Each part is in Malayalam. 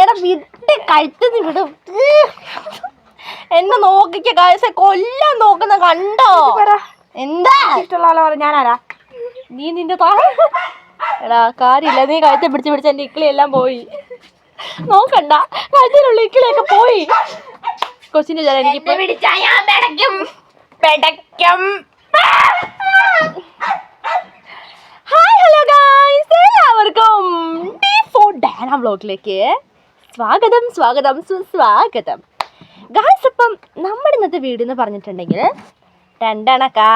എടാ വിട്ട് കഴുത്തുനിന്ന് വിടും. എന്നെ നോക്കിക്ക കാഴ്ച കൊല്ലാൻ നോക്കുന്ന കണ്ടോ? എന്താ? ഇഷ്ടമുള്ള ആളെ പറ ഞാനാരാ നീ നിന്റെ താ എടാ കാര്യമില്ല നീ കഴുത്തെ പിടിച്ച് പിടിച്ച് എന്റെ ഇക്കിളി എല്ലാം പോയി. നോക്കണ്ട കഴുത്തിലുള്ള ഇക്കിളിയൊക്കെ പോയി. കൊച്ചിന്റെ ചേരാ എനിക്ക് പിടിച്ചാ ഞാൻ പിടയ്ക്കും. പിടയ്ക്കും. ഹായ് ഹലോ ഗായ്സ് എല്ലാവർക്കും ഡി ഫോർ ഡാന വ്ളോഗിലേക്ക് സ്വാഗതം സ്വാഗതം സുസ്വാഗതം. ഗായ്സ് അപ്പം നമ്മുടെ ഇന്നത്തെ വീട് എന്ന് പറഞ്ഞിട്ടുണ്ടെങ്കിൽ രണ്ടണക്കാ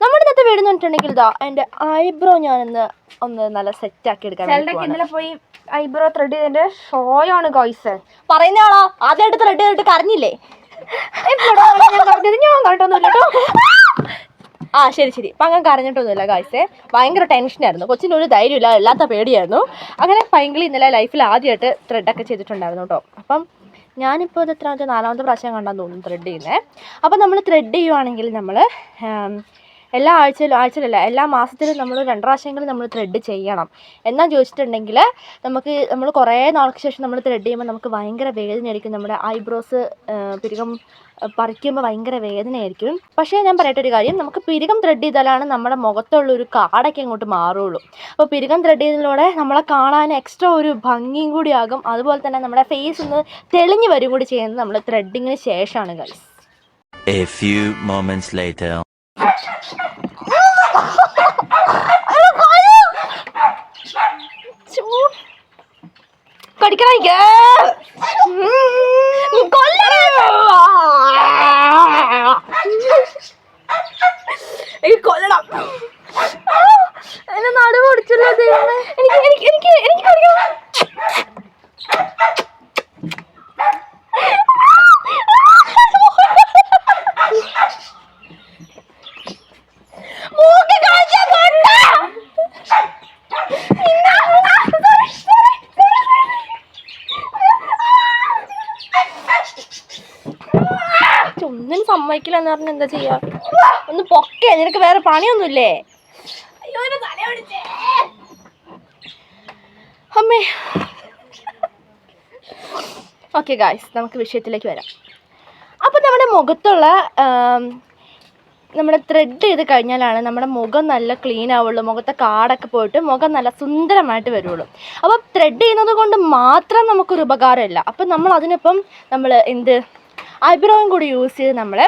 നമ്മുടെ ഇന്നത്തെ വീട് എന്ന് പറഞ്ഞിട്ടുണ്ടെങ്കിൽ ഇതാ എന്റെ ഐബ്രോ ഞാനൊന്ന് ഒന്ന് നല്ല സെറ്റ് ആക്കി എടുക്കാൻ. ഇന്നലെ പോയി ഐബ്രോ ത്രെഡ് ചെയ്തതിന്റെ ഷോയാണ് ഗോയ്സ് പറയുന്ന ആളോ. ആദ്യമായിട്ട് ത്രെഡ് ചെയ്തിട്ട് കരഞ്ഞില്ലേ? ഞാൻ പറഞ്ഞത് ഞാൻ കണ്ടൊന്നുമില്ല കേട്ടോ. ആ ശരി ശരി. അപ്പം അങ്ങനെ കരഞ്ഞിട്ടൊന്നുമില്ല ഗായ്സേ ഭയങ്കര ടെൻഷനായിരുന്നു കൊച്ചിന് ഒരു ധൈര്യമില്ല അല്ലാത്ത പേടിയായിരുന്നു. അങ്ങനെ ഫൈനലി ഇന്നലെ ലൈഫിൽ ആദ്യമായിട്ട് ത്രെഡൊക്കെ ചെയ്തിട്ടുണ്ടായിരുന്നു കേട്ടോ അപ്പം ഞാനിപ്പോൾ ഇത് എത്രാമത്തെ നാലാമത്തെ പ്രാവശ്യം കണ്ടാന്ന് തോന്നുന്നു ത്രെഡ് ചെയ്യുന്നത് അപ്പം നമ്മൾ ത്രെഡ് ചെയ്യുവാണെങ്കിൽ നമ്മൾ എല്ലാ ആഴ്ചയിലും ആഴ്ചയിലല്ല എല്ലാ മാസത്തിലും നമ്മൾ രണ്ട് നമ്മൾ ത്രെഡ് ചെയ്യണം. എന്നാ ചോദിച്ചിട്ടുണ്ടെങ്കിൽ നമുക്ക് നമ്മൾ കുറേ നാൾക്ക് ശേഷം നമ്മൾ ത്രെഡ് ചെയ്യുമ്പോൾ നമുക്ക് ഭയങ്കര വേദനയായിരിക്കും. നമ്മുടെ ഐബ്രോസ് പിരികം പറിക്കുമ്പോൾ ഭയങ്കര വേദനയായിരിക്കും. പക്ഷേ ഞാൻ പറയട്ടെ ഒരു കാര്യം നമുക്ക് പിരികം ത്രെഡ് ചെയ്താലാണ് നമ്മുടെ മുഖത്തുള്ള ഒരു കാടൊക്കെ അങ്ങോട്ട് മാറുള്ളൂ അപ്പോൾ പിരികം ത്രെഡ് ചെയ്തതിലൂടെ നമ്മളെ കാണാൻ എക്സ്ട്രാ ഒരു ഭംഗിയും കൂടി ആകും. അതുപോലെ തന്നെ നമ്മുടെ ഫേസ് ഒന്ന് തെളിഞ്ഞു വരും കൂടി ചെയ്യുന്നത് നമ്മൾ ത്രെഡിങ്ങിന് ശേഷമാണ് guys A few moments later. കടിക്കണ കൊല്ലണം എന്നെ നടുവ് പിടിച്ചല്ലോ ദൈവമേ. എനിക്ക് എനിക്ക് എനിക്ക് എനിക്ക് സമ്മതിക്കില്ല എന്ന് പറഞ്ഞ എന്താ ചെയ്യാ? ഒന്ന് പൊക്കേ നിനക്ക് വേറെ പണിയൊന്നുമില്ലേ? അമ്മേ. ഓക്കെ ഗായ്സ് നമുക്ക് വിഷയത്തിലേക്ക് വരാം. അപ്പം നമ്മുടെ മുഖത്തുള്ള നമ്മുടെ ത്രെഡ് ചെയ്ത് കഴിഞ്ഞാലാണ് നമ്മുടെ മുഖം നല്ല ക്ലീൻ ആവുള്ളൂ മുഖത്തെ കാടൊക്കെ പോയിട്ട് മുഖം നല്ല സുന്ദരമായിട്ട് വരുള്ളൂ അപ്പോൾ ത്രെഡ് ചെയ്യുന്നത് കൊണ്ട് മാത്രം നമുക്കൊരു ഉപകാരമില്ല. അപ്പം നമ്മൾ അതിനൊപ്പം നമ്മൾ എന്ത് ഐബ്രോയും കൂടി യൂസ് ചെയ്ത് നമ്മൾ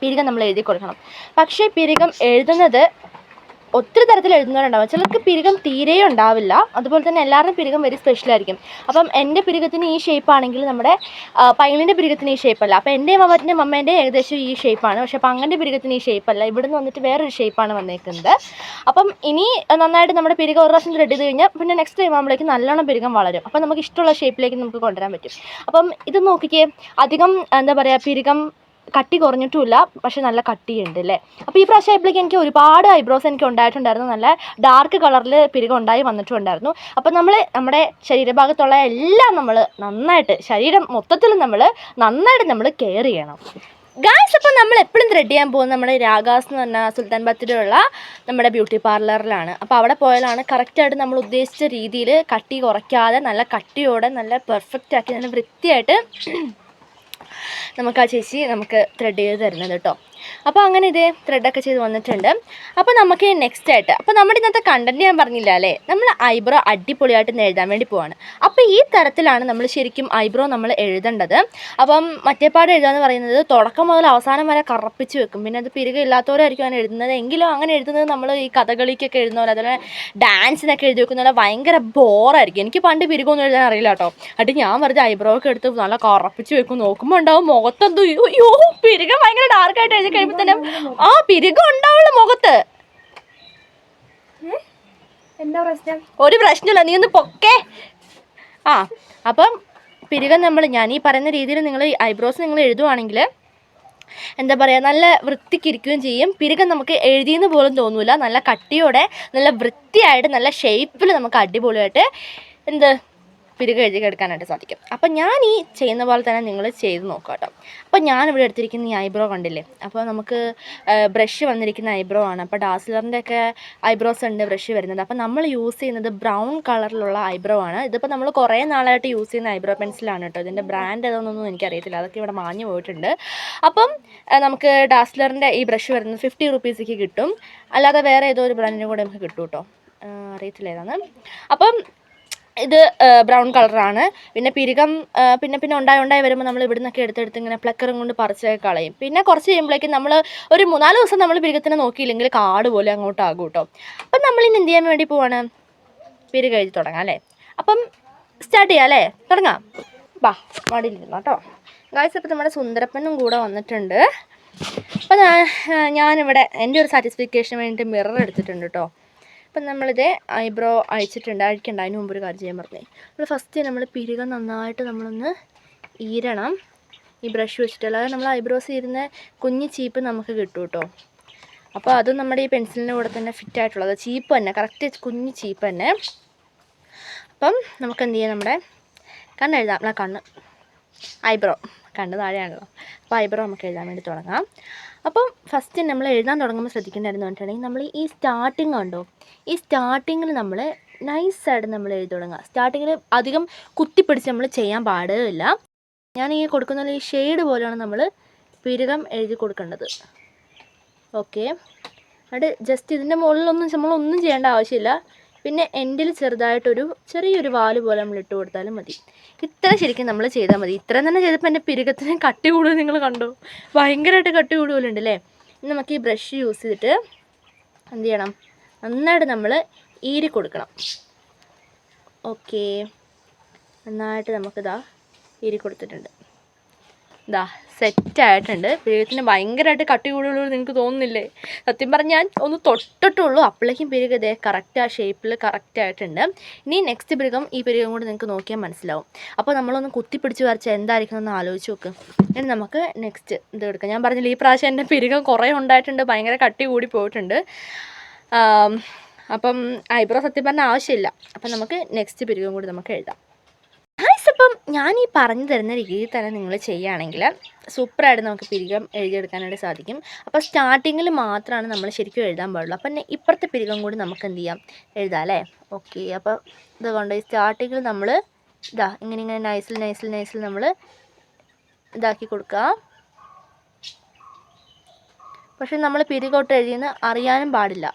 പിരികം നമ്മൾ എഴുതി കൊടുക്കണം പക്ഷേ പിരികം എഴുതുന്നത് ഒത്തിരി തരത്തിൽ എഴുതുന്നവരുണ്ടാവും. ചിലർക്ക് പിരികം തീരെ ഉണ്ടാവില്ല. അതുപോലെ തന്നെ എല്ലാവരുടെയും പിരികം വെരി സ്പെഷ്യൽ ആയിരിക്കും. അപ്പം എന്റെ പിരികത്തിന് ഈ ഷേപ്പ് ആണെങ്കിൽ നമ്മുടെ പൈലിന്റെ പിരികത്തിന് ഈ ഷേപ്പ് അല്ല. അപ്പം എന്റെ അമ്മന്റെ അമ്മേന്റെ ഏകദേശം ഈ ഷേപ്പാണ് പക്ഷേ അങ്ങനെ പിരികത്തിന് ഈ ഷേപ്പ് അല്ല. ഇവിടുന്ന് വന്നിട്ട് വേറൊരു ഷേപ്പാണ് വന്നേക്കുന്നത്. അപ്പം ഇനി നന്നായിട്ട് നമ്മുടെ പിരികം ഒരു പ്രാവശ്യം റെഡി ചെയ്ത് കഴിഞ്ഞാൽ പിന്നെ നെക്സ്റ്റ് ടൈം ആകുമ്പോഴേക്കും നല്ലോണം പിരികം വളരും. അപ്പം നമുക്ക് ഇഷ്ടമുള്ള ഷേപ്പിലേക്ക് നമുക്ക് കൊണ്ടുവരാൻ പറ്റും. അപ്പം ഇത് നോക്കിക്കേ. അധികം എന്താ പറയുക പിരികം കട്ടി കുറഞ്ഞിട്ടുമില്ല പക്ഷെ നല്ല കട്ടിയുണ്ട് അല്ലേ? അപ്പോൾ ഈ പ്രാവശ്യം ആയപ്പോഴേക്കും എനിക്ക് ഒരുപാട് ഐബ്രോസ് എനിക്ക് ഉണ്ടായിട്ടുണ്ടായിരുന്നു. നല്ല ഡാർക്ക് കളറിൽ പിരികം ഉണ്ടായി വന്നിട്ടുണ്ടായിരുന്നു. അപ്പോൾ നമ്മൾ നമ്മുടെ ശരീരഭാഗത്തുള്ള എല്ലാം നമ്മൾ നന്നായിട്ട് ശരീരം മൊത്തത്തിൽ നമ്മൾ നന്നായിട്ട് നമ്മൾ കെയർ ചെയ്യണം. ഗായ്സ് അപ്പോൾ നമ്മൾ എപ്പോഴും ത്രെഡ് ചെയ്യാൻ പോകുന്നത് നമ്മുടെ രാഗാസ് എന്ന് പറഞ്ഞ സുൽത്താൻ ബത്തിലുള്ള നമ്മുടെ ബ്യൂട്ടി പാർലറിലാണ് അപ്പോൾ അവിടെ പോയാലാണ് കറക്റ്റായിട്ട് നമ്മൾ ഉദ്ദേശിച്ച രീതിയിൽ കട്ടി കുറയ്ക്കാതെ നല്ല കട്ടിയോടെ നല്ല പെർഫെക്റ്റ് ആക്കി നല്ല വൃത്തിയായിട്ട് നമുക്ക് ആ ചേച്ചി നമുക്ക് ത്രെഡ് ചെയ്ത് തരുന്നത് കേട്ടോ. അപ്പോൾ അങ്ങനെ ഇതേ ത്രെഡൊക്കെ ചെയ്ത് വന്നിട്ടുണ്ട്. അപ്പോൾ നമുക്ക് നെക്സ്റ്റ് ആയിട്ട് അപ്പോൾ നമ്മുടെ ഇന്നത്തെ കണ്ടന്റ് ഞാൻ പറഞ്ഞില്ല അല്ലേ? നമ്മൾ ഐബ്രോ അടിപൊളിയായിട്ട് എഴുതാൻ വേണ്ടി പോവാണ്. അപ്പോൾ ഈ തരത്തിലാണ് നമ്മൾ ശരിക്കും ഐബ്രോ നമ്മൾ എഴുതേണ്ടത്. അപ്പം മറ്റേപ്പാട് എഴുതാന്ന് പറയുന്നത് തുടക്കം മുതൽ അവസാനം വരെ കറപ്പിച്ച് വെക്കും. പിന്നെ അത് പിരിക ഇല്ലാത്തവരായിരിക്കും അങ്ങനെ എഴുതുന്നത്. എങ്കിലും അങ്ങനെ എഴുതുന്നത് നമ്മൾ ഈ കഥകളിക്കൊക്കെ എഴുതുന്ന പോലെ അതുപോലെ ഡാൻസിനൊക്കെ എഴുതി വെക്കുന്ന പോലെ ഭയങ്കര ബോറായിരിക്കും. എനിക്ക് പണ്ട് പിരികൊന്നും എഴുതാൻ അറിയില്ല കേട്ടോ. അടി ഞാൻ വെറുതെ ഐബ്രോ ഒക്കെ എടുത്ത് നല്ല കറപ്പിച്ച് വെക്കും. നോക്കുമ്പോൾ ഉണ്ടാവും മുഖത്തെന്തോ അയ്യോ പിരികം ഭയങ്കര ഡാർക്കായിട്ട് എഴുതി കഴിയുമ്പോൾ തന്നെ ആ പിരികം ഉണ്ടാവുള്ളൂ മുഖത്ത്. എന്താ പ്രശ്നം? ഒരു പ്രശ്നമില്ല നീ ഒന്ന് പൊക്കേ. ആ അപ്പം പിരികം നമ്മൾ ഞാൻ ഈ പറയുന്ന രീതിയിൽ നിങ്ങൾ ഐബ്രോസ് നിങ്ങൾ എഴുതുവാണെങ്കിൽ എന്താ പറയുക നല്ല വൃത്തിക്കിരിക്കുകയും ചെയ്യും. പിരികം നമുക്ക് എഴുതിയെന്ന് പോലും തോന്നൂല. നല്ല കട്ടിയോടെ നല്ല വൃത്തിയായിട്ട് നല്ല ഷേപ്പിൽ നമുക്ക് അടിപൊളിയായിട്ട് എന്ത് പിരുക എഴുതി എടുക്കാനായിട്ട് സാധിക്കും. അപ്പോൾ ഞാൻ ഈ ചെയ്യുന്ന പോലെ തന്നെ നിങ്ങൾ ചെയ്ത് നോക്കുക കേട്ടോ. അപ്പം ഞാനിവിടെ എടുത്തിരിക്കുന്ന ഈ ഐബ്രോ കണ്ടില്ലേ? അപ്പോൾ നമുക്ക് ബ്രഷ് വന്നിരിക്കുന്ന ഐബ്രോ ആണ്. അപ്പോൾ ഡാസ്ലറിന്റെ ഒക്കെ ഐബ്രോസ് ഉണ്ട് ബ്രഷ് വരുന്നത്. അപ്പോൾ നമ്മൾ യൂസ് ചെയ്യുന്നത് ബ്രൗൺ കളറിലുള്ള ഐബ്രോ ആണ്. ഇതിപ്പോൾ നമ്മൾ കുറേ നാളായിട്ട് യൂസ് ചെയ്യുന്ന ഐബ്രോ പെൻസിലാണ് കേട്ടോ. ഇതിന്റെ ബ്രാൻഡ് ഏതാണെന്നൊന്നും എനിക്കറിയത്തില്ല. അതൊക്കെ ഇവിടെ മാഞ്ഞു പോയിട്ടുണ്ട്. അപ്പം നമുക്ക് ഡാസ്ലറിന്റെ ഈ ബ്രഷ് വരുന്നത് ഫിഫ്റ്റി റുപ്പീസിക്ക് കിട്ടും. അല്ലാതെ വേറെ ഏതോ ഒരു ബ്രാൻഡിനും കൂടെ നമുക്ക് കിട്ടും കേട്ടോ അറിയത്തില്ല ഏതാണ് അപ്പം ഇത് ബ്രൗൺ കളറാണ് പിന്നെ പിരികം പിന്നെ പിന്നെ ഉണ്ടായി ഉണ്ടായി വരുമ്പോൾ നമ്മൾ ഇവിടെ നിന്നൊക്കെ എടുത്തെടുത്ത് ഇങ്ങനെ പ്ലക്കറും കൊണ്ട് പറിച്ച് കളയും. പിന്നെ കുറച്ച് കഴിയുമ്പോഴേക്കും നമ്മൾ ഒരു മൂന്നാൽ ദിവസം നമ്മൾ പിരികത്തിനെ നോക്കിയില്ലെങ്കിൽ കാട് പോലെ അങ്ങോട്ടാകും കേട്ടോ. അപ്പം നമ്മൾ ഇന്ന് എന്ത് ചെയ്യാൻ വേണ്ടി പോവാണ്? പിരിക എഴുതി തുടങ്ങാം അല്ലേ? അപ്പം സ്റ്റാർട്ട് ചെയ്യാം അല്ലേ? തുടങ്ങാം. ബാ മടിയിലിരുന്നു കേട്ടോ. ഗായ്സ് അപ്പോൾ നമ്മുടെ സുന്ദരപ്പനും കൂടെ വന്നിട്ടുണ്ട്. അപ്പം ഞാനിവിടെ എന്റെ ഒരു സാറ്റിസ്ഫിക്കേഷന് വേണ്ടിയിട്ട് മിറർ എടുത്തിട്ടുണ്ട് കേട്ടോ. അപ്പം നമ്മളിത് ഐബ്രോ അഴിച്ചിട്ടുണ്ട് അഴിക്കണ്ട അതിന് മുമ്പ് ഒരു കാര്യം ചെയ്യാൻ പറഞ്ഞേ. നമ്മൾ ഫസ്റ്റ് നമ്മൾ പിരിക നന്നായിട്ട് നമ്മളൊന്ന് ഈരണം. ഈ ബ്രഷ് വെച്ചിട്ട്. അല്ലാതെ നമ്മൾ ഐബ്രോസ് ഇരുന്ന കുഞ്ഞ് ചീപ്പ് നമുക്ക് കിട്ടും കേട്ടോ അപ്പോൾ അതും നമ്മുടെ ഈ പെൻസിലിന്റെ കൂടെ തന്നെ ഫിറ്റ് ആയിട്ടുള്ളത്. ചീപ്പ് തന്നെ. കറക്റ്റ് കുഞ്ഞ് ചീപ്പ് തന്നെ. അപ്പം നമുക്ക് എന്ത് ചെയ്യാം നമ്മുടെ കണ്ണ് എഴുതാം. നമ്മളെ കണ്ണ്. ഐബ്രോ. കണ്ണ് താഴെയാണല്ലോ. അപ്പോൾ ഐബ്രോ നമുക്ക് എഴുതാൻ വേണ്ടി തുടങ്ങാം. അപ്പം ഫസ്റ്റ് നമ്മൾ എഴുതാൻ തുടങ്ങുമ്പോൾ ശ്രദ്ധിക്കേണ്ടതെന്ന് പറഞ്ഞിട്ടുണ്ടെങ്കിൽ നമ്മൾ ഈ സ്റ്റാർട്ടിങ് ഉണ്ടോ ഈ സ്റ്റാർട്ടിങ്ങിൽ നമ്മൾ നൈസായിട്ട് നമ്മൾ എഴുതി തുടങ്ങുക സ്റ്റാർട്ടിങ്ങിൽ അധികം കുത്തിപ്പിടിച്ച് നമ്മൾ ചെയ്യാൻ പാടില്ല. ഞാൻ ഈ കൊടുക്കുന്ന ഈ ഷെയ്ഡ് പോലെയാണ് നമ്മൾ പിരുകം എഴുതി കൊടുക്കേണ്ടത്. ഓക്കെ അത് ജസ്റ്റ് ഇതിന്റെ മുകളിലൊന്നും നമ്മളൊന്നും ചെയ്യേണ്ട ആവശ്യമില്ല. പിന്നെ എൻഡിൽ ചെറുതായിട്ടൊരു ചെറിയൊരു വാൽ പോലെ നമ്മൾ ഇട്ട് കൊടുത്താലും മതി. ഇത്ര ശരിക്കും നമ്മൾ ചെയ്താൽ മതി. ഇത്രയും തന്നെ ചെയ്തപ്പോൾ എന്റെ പിരുകത്തിന് കട്ടി കൂടുതൽ നിങ്ങൾ കണ്ടോ? ഭയങ്കരമായിട്ട് കട്ടി കൂടുതലുണ്ട് അല്ലേ നമുക്ക് ഈ ബ്രഷ് യൂസ് ചെയ്തിട്ട് എന്ത് ചെയ്യണം? നന്നായിട്ട് നമ്മൾ ഈരി കൊടുക്കണം. ഓക്കേ നന്നായിട്ട് നമുക്കിതാ ഈരി കൊടുത്തിട്ടുണ്ട്. ഇതാ സെറ്റായിട്ടുണ്ട്. പിരുകത്തിന് ഭയങ്കരമായിട്ട് കട്ടി കൂടുതലുള്ളൂ നിങ്ങൾക്ക് തോന്നുന്നില്ലേ? സത്യം പറഞ്ഞാൽ ഞാൻ ഒന്ന് തൊട്ടിട്ടുള്ളൂ. അപ്പോഴേക്കും പെരുക ഇതേ കറക്റ്റ് ആ ഷേപ്പിൽ കറക്റ്റ് ആയിട്ടുണ്ട്. ഇനി നെക്സ്റ്റ് പെരുകം ഈ പെരുകം കൂടി നിങ്ങൾക്ക് നോക്കിയാൽ മനസ്സിലാവും. അപ്പോൾ നമ്മളൊന്ന് കുത്തിപ്പിടിച്ച് വരച്ചാൽ എന്തായിരിക്കും എന്ന് ആലോചിച്ച് നോക്ക്. ഇനി നമുക്ക് നെക്സ്റ്റ് ഇത് എടുക്കാം. ഞാൻ പറഞ്ഞില്ല ഈ പ്രാവശ്യം എന്റെ പെരുകം കുറേ ഉണ്ടായിട്ടുണ്ട്. ഭയങ്കര കട്ടി കൂടി പോയിട്ടുണ്ട്. അപ്പം ഐബ്രോ സത്യം പറഞ്ഞാൽ ആവശ്യമില്ല. അപ്പം നമുക്ക് നെക്സ്റ്റ് പിരികം കൂടി നമുക്ക് എഴുതാം. ഞാൻ ഈ പറഞ്ഞു തരുന്ന രീതിയിൽ തന്നെ നിങ്ങൾ ചെയ്യുകയാണെങ്കിൽ സൂപ്പറായിട്ട് നമുക്ക് പിരികം എഴുതിയെടുക്കാനായിട്ട് സാധിക്കും. അപ്പോൾ സ്റ്റാർട്ടിങ്ങിൽ മാത്രമാണ് നമ്മൾ ശരിക്കും എഴുതാൻ പാടുള്ളൂ. അപ്പം ഇപ്പുറത്തെ പിരികം കൂടി നമുക്ക് എന്ത് ചെയ്യാം? എഴുതാം അല്ലേ? ഓക്കെ അപ്പോൾ ഇതുകൊണ്ട് സ്റ്റാർട്ടിങ്ങിൽ നമ്മൾ ഇതാ ഇങ്ങനെ ഇങ്ങനെ നൈസിൽ നൈസിൽ നൈസിൽ നമ്മൾ ഇതാക്കി കൊടുക്കുക. പക്ഷെ നമ്മൾ പിരികോട്ട് എഴുതിയെന്ന് അറിയാനും പാടില്ല.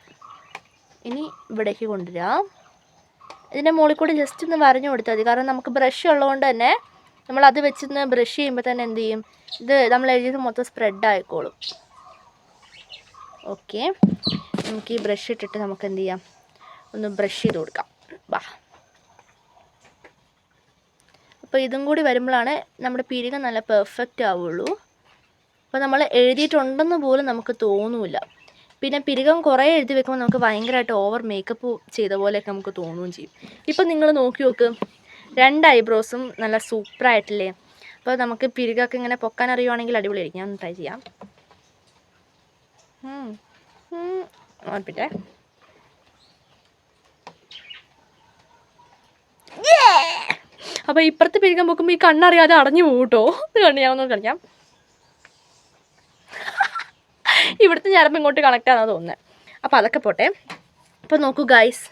ഇനി ഇവിടേക്ക് കൊണ്ടുവരാം. ഇതിന്റെ മുകളിൽ കൂടി ജസ്റ്റ് ഒന്ന് വരഞ്ഞു കൊടുത്താൽ മതി. കാരണം നമുക്ക് ബ്രഷ് ഉള്ളതുകൊണ്ട് തന്നെ നമ്മൾ അത് വെച്ചൊന്ന് ബ്രഷ് ചെയ്യുമ്പോൾ തന്നെ എന്ത് ചെയ്യും? ഇത് നമ്മൾ എഴുതിയത് മൊത്തം സ്പ്രെഡ് ആയിക്കോളും. ഓക്കെ നമുക്ക് ഈ ബ്രഷ് ഇട്ടിട്ട് നമുക്ക് എന്ത് ചെയ്യാം? ഒന്ന് ബ്രഷ് ചെയ്ത് കൊടുക്കാം. വാ. അപ്പോൾ ഇതും കൂടി വരുമ്പോഴാണ് നമ്മുടെ പിരികം നല്ല പെർഫെക്റ്റ് ആവുള്ളൂ. അപ്പോൾ നമ്മൾ എഴുതിയിട്ടുണ്ടെന്ന് പോലും നമുക്ക് തോന്നൂല. പിന്നെ പിരികം കുറേ എഴുതി വെക്കുമ്പോൾ നമുക്ക് ഭയങ്കരമായിട്ട് ഓവർ മേക്കപ്പ് ചെയ്ത പോലെയൊക്കെ നമുക്ക് തോന്നുകയും ചെയ്യും. ഇപ്പം നിങ്ങൾ നോക്കി നോക്ക് രണ്ട് ഐബ്രോസും നല്ല സൂപ്പറായിട്ടില്ലേ അപ്പോൾ നമുക്ക് പിരികൊക്കെ ഇങ്ങനെ പൊക്കാൻ അറിയുവാണെങ്കിൽ അടിപൊളിയായിരിക്കും. ഞാൻ ട്രൈ ചെയ്യാം. ഓർപ്പിട്ടെ അപ്പോൾ ഇപ്പുറത്ത് പിരികം പൊക്കുമ്പോൾ ഈ കണ്ണറിയാതെ അടഞ്ഞു പോകൂട്ടോ കേട്ടോ. ഇത് കണ്ട് ഞാൻ ഒന്ന് ഇവിടുത്തെ ഞരമ്പ് ഇങ്ങോട്ട് കണക്റ്റ് ആണെന്ന് തോന്നുന്നത് അപ്പോൾ അതൊക്കെ പോട്ടെ. അപ്പോൾ നോക്കൂ ഗൈസ്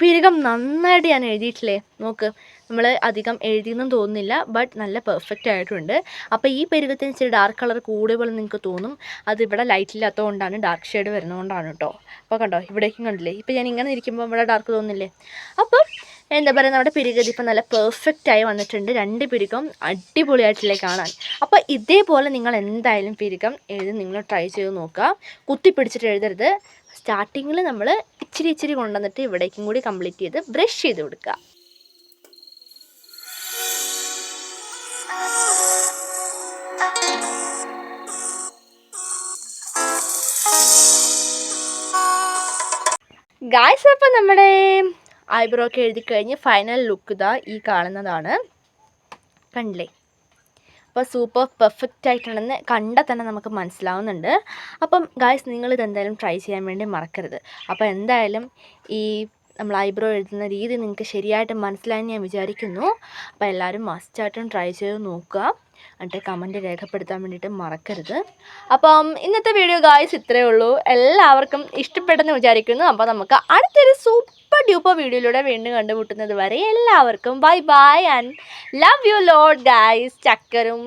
പിരികം നന്നായിട്ട് ഞാൻ എഴുതിയിട്ടില്ലേ? നോക്ക് നമ്മൾ അധികം എഴുതിയെന്നും തോന്നുന്നില്ല ബട്ട് നല്ല പെർഫെക്റ്റ് ആയിട്ടുണ്ട്. അപ്പോൾ ഈ പെരുകത്തിന് ഇച്ചിരി ഡാർക്ക് കളർ കൂടുതൽ നിങ്ങൾക്ക് തോന്നും. അത് ഇവിടെ ലൈറ്റ് ഇല്ലാത്തതുകൊണ്ടാണ് ഡാർക്ക് ഷെയ്ഡ് വരുന്നതുകൊണ്ടാണ് കേട്ടോ അപ്പോൾ കണ്ടോ ഇവിടേക്കും കണ്ടില്ലേ? ഇപ്പോൾ ഞാൻ ഇങ്ങനെ ഇരിക്കുമ്പോൾ ഇവിടെ ഡാർക്ക് തോന്നുന്നില്ലേ അപ്പം എന്താ പറയുക നമ്മുടെ പിരികതി ഇപ്പം നല്ല പെർഫെക്റ്റ് ആയി വന്നിട്ടുണ്ട്. രണ്ട് പിരികം അടിപൊളിയായിട്ടില്ലേ കാണാൻ. അപ്പോൾ ഇതേപോലെ നിങ്ങൾ എന്തായാലും പിരികം എഴുതി നിങ്ങൾ ട്രൈ ചെയ്ത് നോക്കുക. കുത്തി പിടിച്ചിട്ട് എഴുതരുത്. സ്റ്റാർട്ടിങ്ങിൽ നമ്മൾ ഇച്ചിരി ഇച്ചിരി കൊണ്ടുവന്നിട്ട് ഇവിടേക്കും കൂടി കംപ്ലീറ്റ് ചെയ്ത് ബ്രഷ് ചെയ്ത് കൊടുക്കുക. ഗായ്സ് അപ്പം നമ്മുടെ ഐബ്രോ ഒക്കെ എഴുതി കഴിഞ്ഞ് ഫൈനൽ ലുക്ക് ഇതാ ഈ കാണുന്നതാണ്. കണ്ടില്ലേ? അപ്പോൾ സൂപ്പർ പെർഫെക്റ്റ് ആയിട്ടുണ്ടെന്ന് കണ്ടാൽ തന്നെ നമുക്ക് മനസ്സിലാവുന്നുണ്ട്. അപ്പം ഗായ്സ് നിങ്ങൾ ഇതെന്തായാലും ട്രൈ ചെയ്യാൻ വേണ്ടി മറക്കരുത്. അപ്പോൾ എന്തായാലും ഈ നമ്മൾ ഐബ്രോ എഴുതുന്ന രീതി നിങ്ങൾക്ക് ശരിയായിട്ട് മനസ്സിലായെന്ന് ഞാൻ വിചാരിക്കുന്നു. അപ്പോൾ എല്ലാവരും മസ്റ്റായിട്ടും ട്രൈ ചെയ്ത് നോക്കുക. എന്നിട്ട് കമന്റ് രേഖപ്പെടുത്താൻ വേണ്ടിയിട്ട് മറക്കരുത്. അപ്പം ഇന്നത്തെ വീഡിയോ ഗായ്സ് ഇത്രയേ ഉള്ളൂ. എല്ലാവർക്കും ഇഷ്ടപ്പെട്ടെന്ന് വിചാരിക്കുന്നു. അപ്പോൾ നമുക്ക് അടുത്തൊരു സൂപ്പർ ഡ്യൂപ്പർ വീഡിയോയിലൂടെ വീണ്ടും കണ്ടുമുട്ടുന്നത് വരെ എല്ലാവർക്കും bye bye and love you load guys ചക്കരും